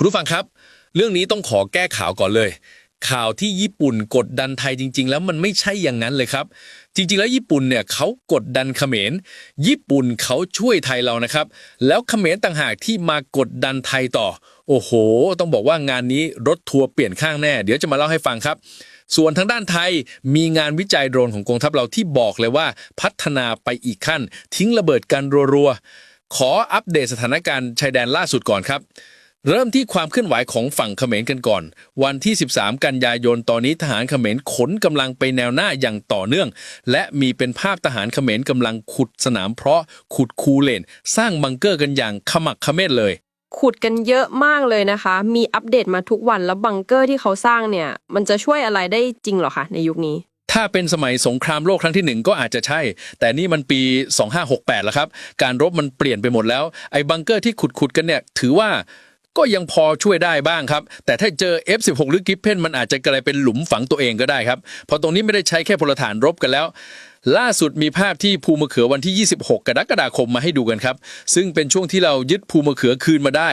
คุณผู้ฟังครับ เรื่องนี้ต้องขอแก้ข่าวก่อนเลย ข่าวที่ญี่ปุ่นกดดันไทยจริง ๆ แล้วมันไม่ใช่อย่างนั้นเลยครับ จริง ๆ แล้วญี่ปุ่นเนี่ยเขากดดันเขมร ญี่ปุ่นเขาช่วยไทยเรานะครับ แล้วเขมรต่างหากที่มากดดันไทยต่อ โอ้โห ต้องบอกว่างานนี้รถทัวร์เปลี่ยนข้างแน่ เดี๋ยวจะมาเล่าให้ฟังครับส่วนทางด้านไทยมีงานวิจัยโดรนของกองทัพเราที่บอกเลยว่าพัฒนาไปอีกขั้น ทิ้งระเบิดกันรัวๆ ขออัปเดตสถานการณ์ชายแดนล่าสุดก่อนครับ เริ่มที่ความเคลื่อนไหวของฝั่งเขมรกันก่อน วันที่ 13 กันยายนตอนนี้ทหารเขมรขนกำลังไปแนวหน้าอย่างต่อเนื่อง และมีเป็นภาพทหารเขมรกำลังขุดสนามเพราะขุดคูเลน สร้างบังเกอร์กันอย่างขมักเขม้นเลย ขุดกันเยอะมากเลยนะคะ มีอัปเดตมาทุกวันแล้วบังเกอร์ที่เขาสร้างเนี่ย มันจะช่วยอะไรได้จริงเหรอคะในยุคนี้ถ้าเป็นสมัยสงครามโลกครั้งที่หนึ่งก็อาจจะใช่ แต่นี่มันปี 2568 แล้วครับ การรบมันเปลี่ยนไปหมดแล้ว ไอ้บังเกอร์ที่ขุดๆกันเนี่ย ถือว่า ก็ยังพอช่วยได้บ้างครับ แต่ถ้าเจอ F16 หรือกิฟเพนมันอาจจะกลายเป็นหลุมฝังตัวเองก็ได้ครับเพราะตรงนี้ไม่ได้ใช้แค่พลฐานรบกันแล้วล่าสุดมีภาพที่ภูมะเขือวันที่ 26 กรกฎาคมมาให้ดูกันครับ ซึ่งเป็นช่วงที่เรายึดภูมะเขือคืนมาได้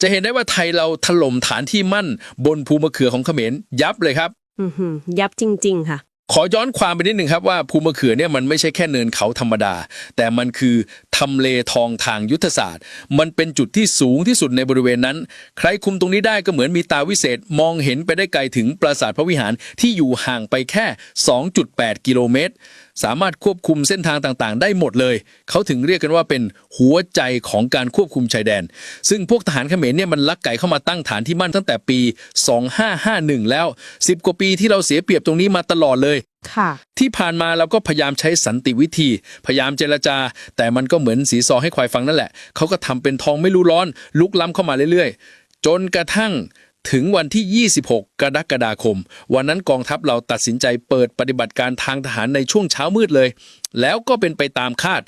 จะเห็นได้ว่าไทยเราถล่มฐานที่มั่น บนภูมะเขือของเขมรยับเลยครับยับจริง ๆ ค่ะ ขอย้อนความไปนิดหนึ่งครับว่าภูมะเขือเนี่ยมันไม่ใช่แค่เนินเขาธรรมดา แต่มันคือทำเลทองทางยุทธศาสตร์ มันเป็นจุดที่สูงที่สุดในบริเวณนั้น ใครคุมตรงนี้ได้ก็เหมือนมีตาวิเศษ มองเห็นไปได้ไกลถึงปราสาทพระวิหารที่อยู่ห่างไปแค่ 2.8 กิโลเมตร สามารถควบคุมเส้นทางต่างๆ ได้หมดเลย เขาถึงเรียกกันว่าเป็นหัวใจของการควบคุมชายแดน ซึ่งพวกทหารเขมรเนี่ยมันลักไก่เข้ามาตั้งฐานที่มั่นตั้งแต่ปี 2551 แล้ว 10 กว่าปีที่เราเสียเปรียบตรงนี้มาตลอดเลยค่ะที่ผ่านมาเราก็พยายามใช้สันติวิธี พยายามเจรจา แต่มันก็เหมือนสีซอให้ควายฟังนั่นแหละ เขาก็ทำเป็นทองไม่รู้ร้อน ลุกล้ำเข้ามาเรื่อยๆ จนกระทั่ง ถึงวันที่ 26 กรกฎาคม วันนั้นกองทัพเราตัดสินใจเปิดปฏิบัติการทางทหารในช่วงเช้ามืดเลย แล้วก็เป็นไปตามคาด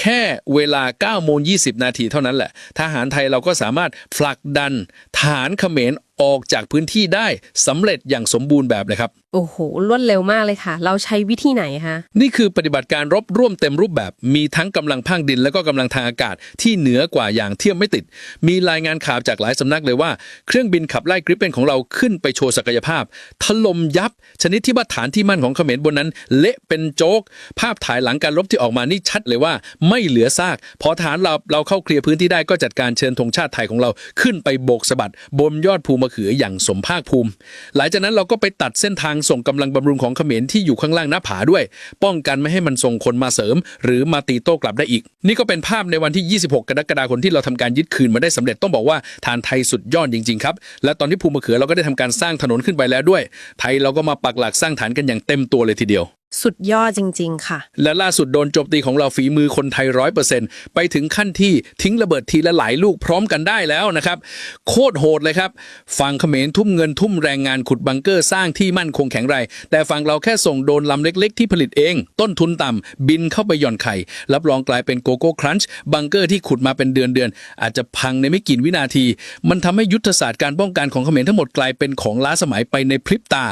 แค่เวลา9โมง20 นาทีเท่านั้นแหละ ทหารไทยเราก็สามารถผลักดันฐานเขมร ออกจากพื้นที่ได้สำเร็จอย่างสมบูรณ์แบบเลยครับ โอ้โห รวดเร็วมากเลยค่ะ เราใช้วิธีไหนคะ นี่คือปฏิบัติการรบร่วมเต็มรูปแบบ มีทั้งกำลังภาคดิน และก็กำลังทางอากาศที่เหนือกว่าอย่างเทียมไม่ติด มีรายงานข่าวจากหลายสำนักเลยว่า เครื่องบินขับไล่กริปเป็นของเราขึ้นไปโชว์ศักยภาพ ถล่มยับ ชนิดที่ว่าฐานที่มั่นของเขมรบนนั้น เละเป็นโจ๊กภาพถ่ายหลังการรบที่ออกมานี่ชัดเลยว่า ไม่เหลือซาก พอฐานเราเราเข้าเคลียร์พื้นที่ได้ก็จัดการเชิญธงชาติไทยของเราขึ้นไปโบกสะบัดบนยอดภูมะเขืออย่างสมภาคภูมิ หลังจากนั้นเราก็ไปตัดเส้นทางส่งกำลังบำรุงของเขมรที่อยู่ข้างล่างหน้าผาด้วย ป้องกันไม่ให้มันส่งคนมาเสริม หรือมาตีโต้กลับได้อีก นี่ก็เป็นภาพในวันที่ 26 กรกฎาคมที่เราทำการยึดคืนมาได้สำเร็จต้องบอกว่าทานไทยสุดยอดจริงๆครับและตอนที่ภูมะเขือเราก็ได้ทำการสร้างถนนขึ้นไปแล้วด้วย ไทยเราก็มาปักหลักสร้างฐานกันอย่างเต็มตัวเลยทีเดียว สุดยอดจริง ๆ ค่ะ และล่าสุดโดนโจมตีของเราฝีมือคนไทยร้อยเปอร์เซ็นต์ไปถึงขั้นที่ทิ้งระเบิดทีละหลายลูกพร้อมกันได้แล้วนะครับ โคตรโหดเลยครับ ฝั่งเขมรทุ่มเงินทุ่มแรงงานขุดบังเกอร์สร้างที่มั่นคงแข็งแรงแต่ฝั่งเราแค่ส่งโดนลำเล็ก ๆ ที่ผลิตเอง ต้นทุนต่ำบินเข้าไปหย่อนไข่ รับรองกลายเป็นโกโก้ครันช์บังเกอร์ที่ขุดมาเป็นเดือนๆอาจจะพังในไม่กี่วินาที มันทำให้ยุทธศาสตร์การป้องกันของเขมรทั้งหมดกลายเป็นของล้าสมัยไปในพริบตา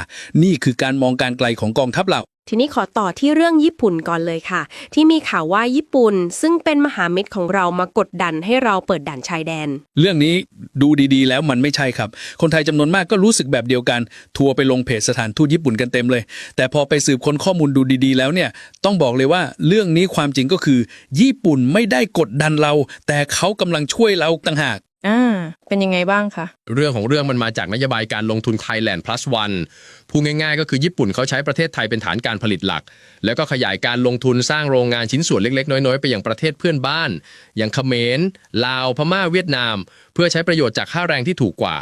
นี่คือการมองการไกลของกองทัพเรา ทีนี้ขอต่อที่เรื่องญี่ปุ่นก่อนเลยค่ะ ที่มีข่าวว่าญี่ปุ่น ซึ่งเป็นมหามิตรของเรามากดดันให้เราเปิดด่านชายแดน เรื่องนี้ดูดีๆ แล้วมันไม่ใช่ครับ คนไทยจำนวนมากก็รู้สึกแบบเดียวกัน ทัวร์ไปลงเพจสถานทูตญี่ปุ่นกันเต็มเลย แต่พอไปสืบค้นข้อมูลดูดีๆ แล้วเนี่ยต้องบอกเลยว่าเรื่องนี้ความจริงก็คือ ญี่ปุ่นไม่ได้กดดันเรา แต่เขากำลังช่วยเราต่างหาก อ่าเป็นยังไงบ้างคะ เรื่องของเรื่องมันมาจากนโยบายการลงทุน Thailand plus one พูดง่ายๆ ก็คือญี่ปุ่นเขาใช้ประเทศไทยเป็นฐานการผลิตหลัก แล้วก็ขยายการลงทุนสร้างโรงงานชิ้นส่วนเล็กๆ น้อยๆ ไปอย่างประเทศเพื่อนบ้าน อย่างเขมรลาวพม่าเวียดนาม เพื่อใช้ประโยชน์จากค่าแรงที่ถูกกว่า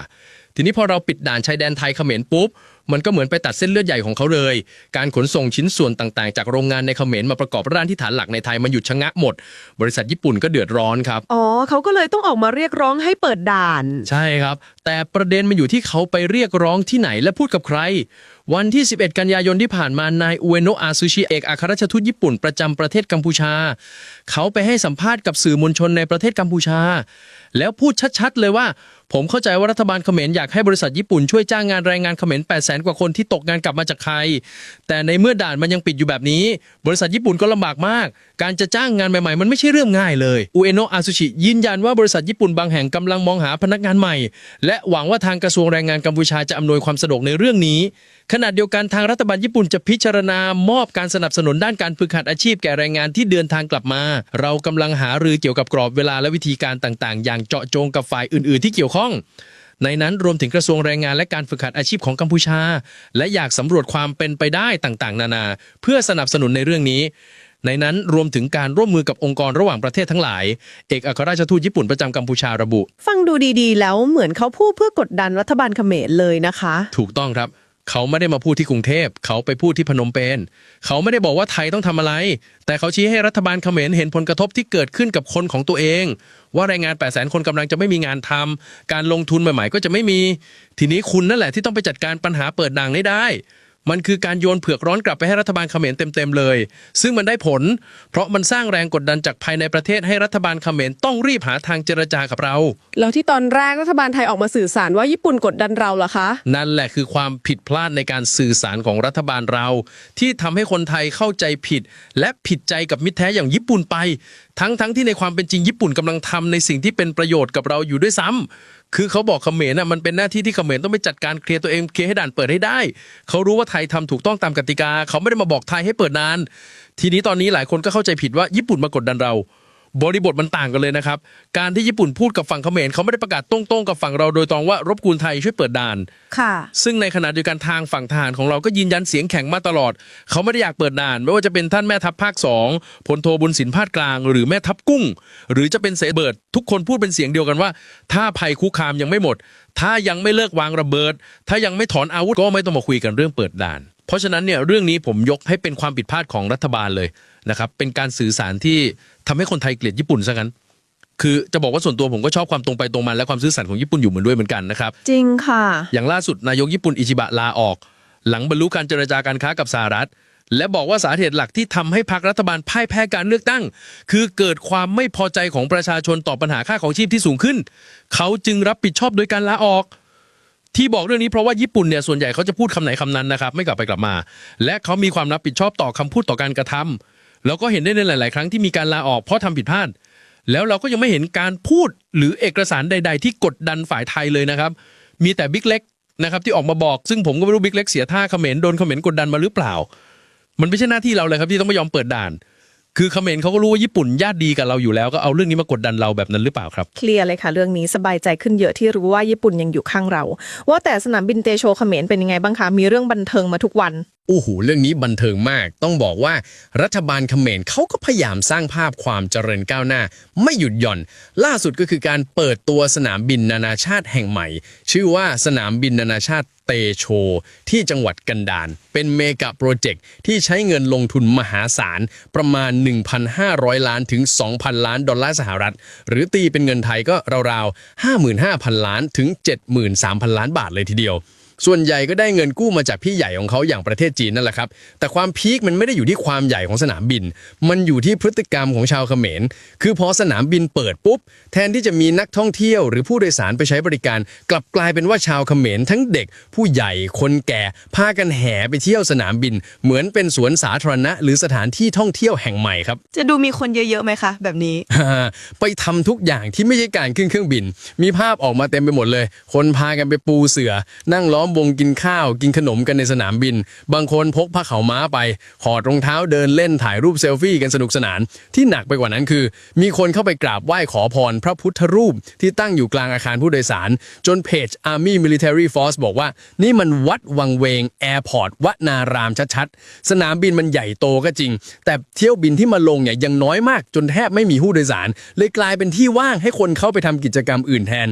ทีนี้พอเราปิดด่านชายแดนไทยเขมรปุ๊บ มันก็เหมือนไปตัดเส้นเลือดใหญ่ของเขาเลย การขนส่งชิ้นส่วนต่างๆ จากโรงงานในเขมรมาประกอบร่างที่ฐานหลักในไทยมันหยุดชะงักหมด บริษัทญี่ปุ่นก็เดือดร้อนครับ อ๋อเขาก็เลยต้องออกมาเรียกร้องให้เปิดด่าน ใช่ครับ แต่ประเด็นมันอยู่ที่เขาไปเรียกร้องที่ไหนและพูดกับใคร วันที่ 11 กันยายนที่ผ่านมานายอุเอโนะอาซูชิเอกอัครราชทูตญี่ปุ่นประจำประเทศกัมพูชา เขาไปให้สัมภาษณ์กับสื่อมวลชนในประเทศกัมพูชา แล้วพูดชัดๆเลยว่า ผมเข้าใจว่ารัฐบาลเขมรอยากให้บริษัทญี่ปุ่นช่วยจ้างงานแรงงานเขมร8 0 0แสนกว่าคนที่ตกงานกลับมาจากไทย แต่ในเมื่อด่านมันยังปิดอยู่แบบนี้ บริษัทญี่ปุ่นก็ลำบากมาก การจะจ้างงานใหม่ๆ มันไม่ใช่เรื่องง่ายเลยอุเอโนะอาซุชิยืนยันว่าบริษัทญี่ปุ่นบางแห่งกำลังมองหาพนักงานใหม่ และหวังว่าทางกระทรวงแรงงานกัมพูชาจะอำนวยความสะดวกในเรื่องนี้ขณะเดียวกันทางรัฐบาลญี่ปุ่นจะพิจารณามอบการสนับสนุนด้านการฝึกหัดอาชีพแก่แรงงานที่เดินทางกลับมา เรากำลังหารือเกี่ยวกับกรอบเวลาและวิธีการต่างๆ อย่างเจาะจงกับฝ่ายอื่น ๆ ที่เกี่ยวข้องในนั้นรวมถึงกระทรวงแรงงานและการฝึกหัดอาชีพของกัมพูชา และอยากสำรวจความเป็นไปได้ต่างๆ นานา เพื่อสนับสนุนในเรื่องนี้ ในนั้นรวมถึงการร่วมมือกับองค์กรระหว่างประเทศทั้งหลาย เอกอัครราชทูตญี่ปุ่นประจำกัมพูชาระบุ ฟังดูดีๆ แล้วเหมือนเขาพูดเพื่อกดดันรัฐบาลเขมรเลยนะคะ ถูกต้องครับ เขาไม่ได้มาพูดที่กรุงเทพ เขาไปพูดที่พนมเปญเขาไม่ได้บอกว่าไทยต้องทำอะไร แต่เขาชี้ให้รัฐบาลเขมรเห็นผลกระทบที่เกิดขึ้นกับคนของตัวเอง ว่าแรงงาน8 0 0 0 0 0 คนกำลังจะไม่มีงานทำการลงทุนใหม่ๆ ก็จะไม่มี ทีนี้คุณนั่นแหละที่ต้องไปจัดการปัญหาเปิดด่างนี้ได้ มันคือการโยนเผือกร้อนกลับไปให้รัฐบาลเขมรเต็มๆเลย ซึ่งมันได้ผล เพราะมันสร้างแรงกดดันจากภายในประเทศให้รัฐบาลเขมรต้องรีบหาทางเจรจากับเรา แล้วที่ตอนแรกรัฐบาลไทยออกมาสื่อสารว่าญี่ปุ่นกดดันเราเหรอคะ นั่นแหละคือความผิดพลาดในการสื่อสารของรัฐบาลเรา ที่ทำให้คนไทยเข้าใจผิด และผิดใจกับมิตรแท้อย่างญี่ปุ่นไป ทั้งทั้งที่ในความเป็นจริงญี่ปุ่นกำลังทำในสิ่งที่เป็นประโยชน์กับเราอยู่ด้วยซ้ำ คือเขาบอกเขมรน่ะมันเป็นหน้าที่ที่เขมรต้องไปจัดการเคลียร์ตัวเองเคลียร์ให้ด่านเปิดให้ได้เขารู้ว่าไทยทำถูกต้องตามกติกาเขาไม่ได้มาบอกไทยให้เปิดนาน ทีนี้ตอนนี้หลายคนก็เข้าใจผิดว่าญี่ปุ่นมากดดันเรา บริบทมันต่างกันเลยนะครับ การที่ญี่ปุ่นพูดกับฝั่งเขมรเขาไม่ได้ประกาศตรงๆกับฝั่งเราโดยตรงว่ารบกวนไทยช่วยเปิดด่าน ค่ะ ซึ่งในขณะเดียวกันทางฝั่งทหารของเราก็ยืนยันเสียงแข็งมาตลอด เขาไม่ได้อยากเปิดด่าน ไม่ว่าจะเป็นท่านแม่ทัพภาคสองพลโทบุญสินภาคกลาง หรือแม่ทัพกุ้ง หรือจะเป็นเสเบิด ทุกคนพูดเป็นเสียงเดียวกันว่า ถ้าภัยคุกคามยังไม่หมด ถ้ายังไม่เลิกวางระเบิด ถ้ายังไม่ถอนอาวุธก็ไม่ต้องมาคุยกันเรื่องเปิดด่าน เพราะฉะนั้นเนี่ยเรื่องนี้ผมยกให้เป็นความผิดพลาดของรัฐบาลเลยนะครับเป็นการสื่อสารที่ทำให้คนไทยเกลียดญี่ปุ่นซะงั้น คือจะบอกว่าส่วนตัวผมก็ชอบความตรงไปตรงมาและความซื่อสัตย์ของญี่ปุ่นอยู่เหมือนด้วยเหมือนกันนะครับจริงค่ะ อย่างล่าสุดนายกญี่ปุ่นอิจิบะลาออก หลังบรรลุการเจรจาการค้ากับสหรัฐ และบอกว่าสาเหตุหลักที่ทำให้พรรครัฐบาลพ่ายแพ้การเลือกตั้ง คือเกิดความไม่พอใจของประชาชนต่อปัญหาค่าของชีพที่สูงขึ้น เขาจึงรับผิดชอบโดยการลาออก ที่บอกเรื่องนี้เพราะว่าญี่ปุ่นเนี่ยส่วนใหญ่เขาจะพูดคำไหนคำนั้นนะครับไม่กลับไปกลับมา และเขามีความรับผิดชอบต่อคำพูดต่อการกระทำแล้วก็เห็นได้ในหลาย ๆ ครั้งที่มีการลาออกเพราะทำผิดพลาด แล้วเราก็ยังไม่เห็นการพูดหรือเอกสารใด ๆ ที่กดดันฝ่ายไทยเลยนะครับ มีแต่บิ๊กเล็กนะครับที่ออกมาบอกซึ่งผมก็ไม่รู้บิ๊กเล็กเสียท่าเขมรโดนเขมรกดดันมาหรือเปล่า มันไม่ใช่หน้าที่เราเลยครับที่ต้องไม่ยอมเปิดด่าน คือเขมรเขาก็รู้ว่าญี่ปุ่นญาติดีกับเราอยู่แล้วก็เอาเรื่องนี้มากดดันเราแบบนั้นหรือเปล่าครับ เคลียร์เลยค่ะ เรื่องนี้สบายใจขึ้นเยอะที่รู้ว่าญี่ปุ่นยังอยู่ข้างเรา ว่าแต่สนามบินเตโชเขมรเป็นยังไงบ้างคะมีเรื่องบันเทิงมาทุกวันโอ้โหเรื่องนี้บันเทิงมาก ต้องบอกว่ารัฐบาลเขมรเขาก็พยายามสร้างภาพความเจริญก้าวหน้า ไม่หยุดหย่อน ล่าสุดก็คือการเปิดตัวสนามบินนานาชาติแห่งใหม่ ชื่อว่าสนามบินนานาชาติ เตโช ที่จังหวัดกันดารเป็นเมกะโปรเจกต์ที่ใช้เงินลงทุนมหาศาล ประมาณ 1,500 ล้านถึง 2,000 ล้านดอลลาร์สหรัฐ หรือตีเป็นเงินไทยก็ราวๆ 55,000 ล้านถึง 73,000 ล้านบาทเลยทีเดียว ส่วนใหญ่ก็ได้เงินกู้มาจากพี่ใหญ่ของเขาอย่างประเทศจีนนั่นแหละครับ แต่ความพีคมันไม่ได้อยู่ที่ความใหญ่ของสนามบิน มันอยู่ที่พฤติกรรมของชาวเขมร คือพอสนามบินเปิดปุ๊บ แทนที่จะมีนักท่องเที่ยว หรือผู้โดยสารไปใช้บริการ กลับกลายเป็นว่าชาวเขมรทั้งเด็ก ผู้ใหญ่คนแก่พากันแห่ไปเที่ยวสนามบิน เหมือนเป็นสวนสาธารณะ หรือสถานที่ท่องเที่ยวแห่งใหม่ครับ จะดูมีคนเยอะๆไหมคะ แบบนี้ ไปทำทุกอย่างที่ไม่ใช่การขึ้นเครื่องบิน มีภาพออกมาเต็มไปหมดเลย คนพากันไปปูเสือนั่งล้อมวงกินข้าว กินขนมกันในสนามบิน บางคนพกผ้าขาวม้าไปถอดรองเท้าเดินเล่นถ่ายรูปเซลฟี่กันสนุกสนาน ที่หนักไปกว่านั้นคือ มีคนเข้าไปกราบไหว้ขอพรพระพุทธรูปที่ตั้งอยู่กลางอาคารผู้โดยสาร จนเพจ Army Military Force บอกว่า นี่มันวัดวังเวงแอร์พอร์ตวนารามชัดๆ สนามบินมันใหญ่โตก็จริง แต่เที่ยวบินที่มาลงเนี่ยยังน้อยมาก จนแทบไม่มีผู้โดยสาร เลยกลายเป็นที่ว่างให้คนเข้าไปทำกิจกรรมอื่นแทน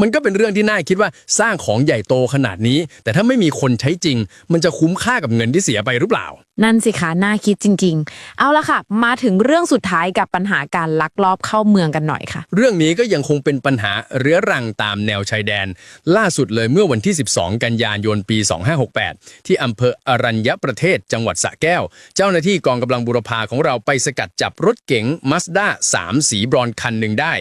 มันก็เป็นเรื่องที่น่าคิดว่าสร้างของใหญ่โตขนาดนี้นี้ แต่ถ้าไม่มีคนใช้จริง มันจะคุ้มค่ากับเงินที่เสียไปหรือเปล่า นั่นสิคะน่าคิดจริง ๆ เอาละค่ะ มาถึงเรื่องสุดท้ายกับปัญหาการลักลอบเข้าเมืองกันหน่อยค่ะ เรื่องนี้ก็ยังคงเป็นปัญหาเรื้อรังตามแนวชายแดน ล่าสุดเลยเมื่อวันที่ 12 กันยายนปี 2568 ที่อำเภออรัญญประเทศจังหวัดสระแก้ว เจ้าหน้าที่กองกำลังบุรพาของเราไปสกัดจับรถเก๋งมาสด้า3สีบรอนซ์คันหนึ่งได้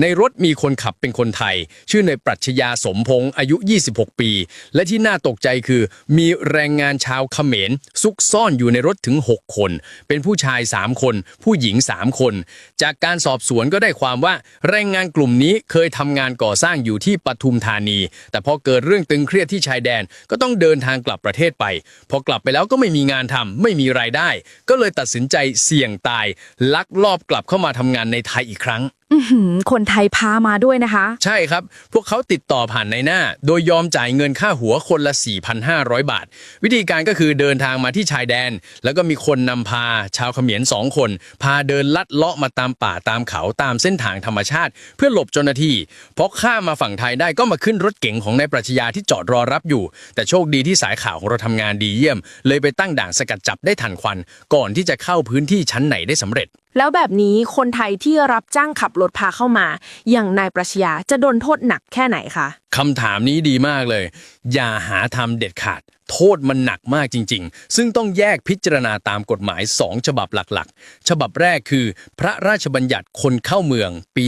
ในรถมีคนขับเป็นคนไทย ชื่อในปรัชญาสมพงษ์อายุ 26 ปี และและที่น่าตกใจคือ มีแรงงานชาวเขมรซุกซ่อนอยู่ในรถถึง 6 คน เป็นผู้ชาย 3 คน ผู้หญิง 3 คน จากการสอบสวนก็ได้ความว่า แรงงานกลุ่มนี้เคยทำงานก่อสร้างอยู่ที่ปทุมธานี แต่พอเกิดเรื่องตึงเครียดที่ชายแดนก็ต้องเดินทางกลับประเทศไป พอกลับไปแล้วก็ไม่มีงานทำไม่มีรายได้ ก็เลยตัดสินใจเสี่ยงตาย ลักลอบกลับเข้ามาทำงานในไทยอีกครั้ง อื้อหือคนไทยพามาด้วยนะคะ ใช่ครับ พวกเขาติดต่อผ่านในหน้า โดยยอมจ่ายเงินค่าหัวคนละ 4,500 บาท วิธีการก็คือเดินทางมาที่ชายแดน แล้วก็มีคนนำพาชาวเขมรสองคน พาเดินลัดเลาะมาตามป่าตามเขาตามเส้นทางธรรมชาติ เพื่อหลบเจ้าหน้าที่พอข้ามมาฝั่งไทยได้ก็มาขึ้นรถเก๋งของนายปรัชญาที่จอดรอรับอยู่ แต่โชคดีที่สายข่าวของเราทำงานดีเยี่ยม เลยไปตั้งด่านสกัดจับได้ทันควัน ก่อนที่จะเข้าพื้นที่ชั้นไหนได้สำเร็จแล้วแบบนี้คนไทยที่รับจ้างขับรถพาเข้ามา อย่างนายประชญาจะโดนโทษหนักแค่ไหนคะคำถามนี้ดีมากเลย อย่าหาทำเด็ดขาด โทษมันหนักมากจริง ๆ ซึ่งต้องแยกพิจารณาตามกฎหมาย 2 ฉบับหลักๆ ฉบับแรกคือ พระราชบัญญัติคนเข้าเมือง ปี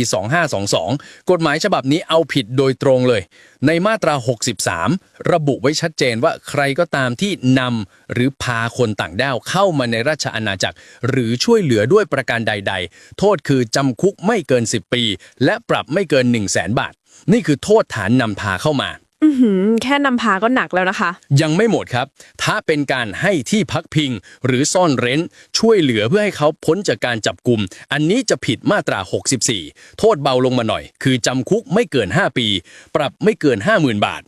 2522 กฎหมายฉบับนี้เอาผิดโดยตรงเลย ในมาตรา 63 ระบุไว้ชัดเจนว่าใครก็ตามที่นำหรือพาคนต่างด้าวเข้ามาในราชอาณาจักร หรือช่วยเหลือด้วยประการใด ๆ โทษคือจำคุกไม่เกิน 10 ปี และปรับไม่เกิน 1 0 0 0 0แสนบาท นี่คือโทษฐานนำพาเข้ามา แค่นำพาก็หนักแล้วนะคะ ยังไม่หมดครับ ถ้าเป็นการให้ที่พักพิง หรือซ่อนเร้น ช่วยเหลือเพื่อให้เขาพ้นจากการจับกลุ่ม อันนี้จะผิดมาตรา 64 โทษเบาลงมาหน่อย คือจำคุกไม่เกิน 5 ปี ปรับไม่เกิน 50,000 บาท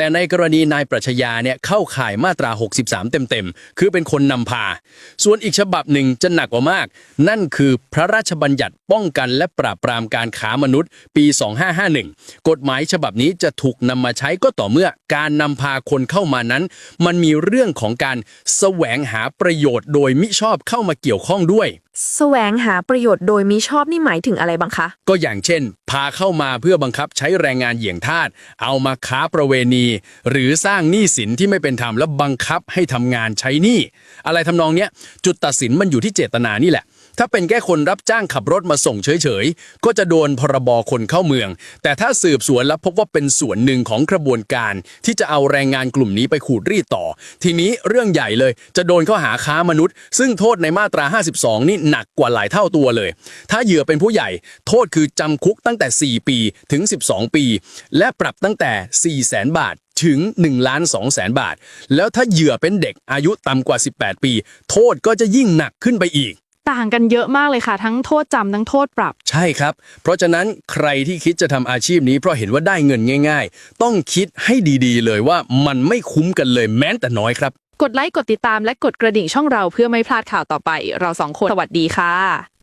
แต่ในกรณีนายปรัชญาเนี่ยเข้าข่ายมาตรา 63 เต็มๆ คือเป็นคนนำพา ส่วนอีกฉบับหนึ่งจะหนักกว่ามาก นั่นคือพระราชบัญญัติป้องกันและปราบปรามการค้ามนุษย์ ปี 2551 กฎหมายฉบับนี้จะถูกนำมาใช้ก็ต่อเมื่อการนำพาคนเข้ามานั้น มันมีเรื่องของการแสวงหาประโยชน์โดยมิชอบเข้ามาเกี่ยวข้องด้วยแสวงหาประโยชน์โดยมิชอบนี่หมายถึงอะไรบ้างคะ ก็อย่างเช่น พาเข้ามาเพื่อบังคับใช้แรงงานเหยี่ยงทาสเอามาค้าประเวณีหรือสร้างหนี้สินที่ไม่เป็นธรรมและบังคับให้ทำงานใช้หนี้อะไรทำนองเนี้ยจุดตัดสินมันอยู่ที่เจตนานี่แหละ ถ้าเป็นแค่คนรับจ้างขับรถมาส่งเฉยๆ ก็จะโดนพรบคนเข้าเมือง แต่ถ้าสืบสวนแล้วพบว่าเป็นส่วนหนึ่งของกระบวนการ ที่จะเอาแรงงานกลุ่มนี้ไปขูดรีดต่อ ทีนี้เรื่องใหญ่เลย จะโดนข้อหาค้ามนุษย์ ซึ่งโทษในมาตรา 52 นี่หนักกว่าหลายเท่าตัวเลย ถ้าเหยื่อเป็นผู้ใหญ่ โทษคือจำคุกตั้งแต่ 4 ปีถึง 12 ปี และปรับตั้งแต่ 4 0 0 0 0 0 บาทถึง1ล้าน2แสนบาท แล้วถ้าเหยื่อเป็นเด็กอายุต่ำกว่า 18 ปี โทษก็จะยิ่งหนักขึ้นไปอีก ต่างกันเยอะมากเลยค่ะ ทั้งโทษจำทั้งโทษปรับ ใช่ครับ เพราะฉะนั้นใครที่คิดจะทำอาชีพนี้เพราะเห็นว่าได้เงินง่าย ๆ ต้องคิดให้ดีๆ เลยว่ามันไม่คุ้มกันเลยแม้แต่น้อยครับ กดไลค์กดติดตามและกดกระดิ่งช่องเราเพื่อไม่พลาดข่าวต่อไป เราสองคนสวัสดีค่ะ